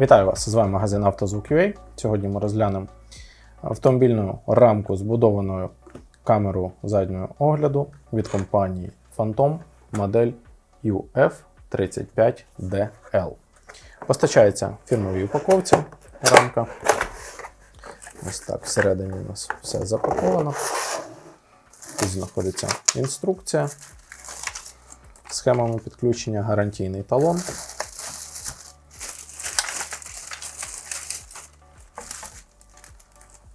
Вітаю вас! З вами магазин «Автозвук.UA». Сьогодні ми розглянемо автомобільну рамку збудованою камерою заднього огляду від компанії Phantom модель UF35DL. Постачається фірмовій упаковці рамка. Ось так, всередині у нас все запаковано. Тут знаходиться інструкція, схемами підключення, гарантійний талон.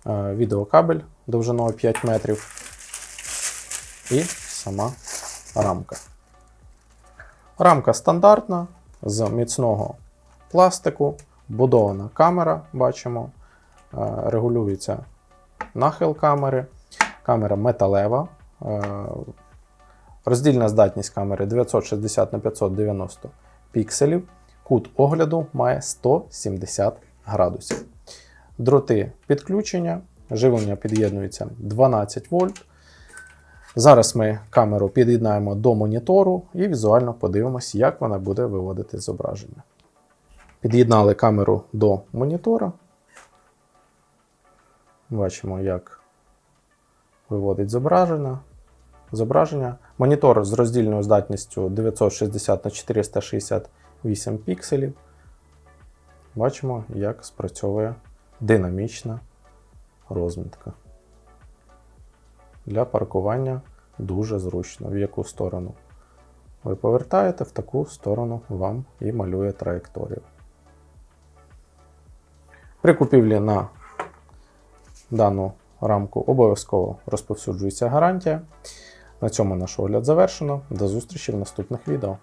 Відеокабель довжиною 5 метрів і сама рамка. Рамка стандартна з міцного пластику, будована камера, бачимо, е, регулюється нахил камери, камера металева. е, Роздільна здатність камери 960 на 590 пікселів. Кут огляду має 170 градусів. Дроти підключення, живлення під'єднується 12 вольт. Зараз ми камеру під'єднаємо до монітору і візуально подивимося, як вона буде виводити зображення. Під'єднали камеру до монітора. Бачимо, як виводить зображення. зображення. Монітор з роздільною здатністю 960 на 468 пікселів. Бачимо, як спрацьовує динамічна розмітка. Для паркування дуже зручно, в яку сторону ви повертаєте, в таку сторону вам і малює траєкторію. При купівлі на дану рамку обов'язково розповсюджується гарантія. На цьому наш огляд завершено. До зустрічі в наступних відео.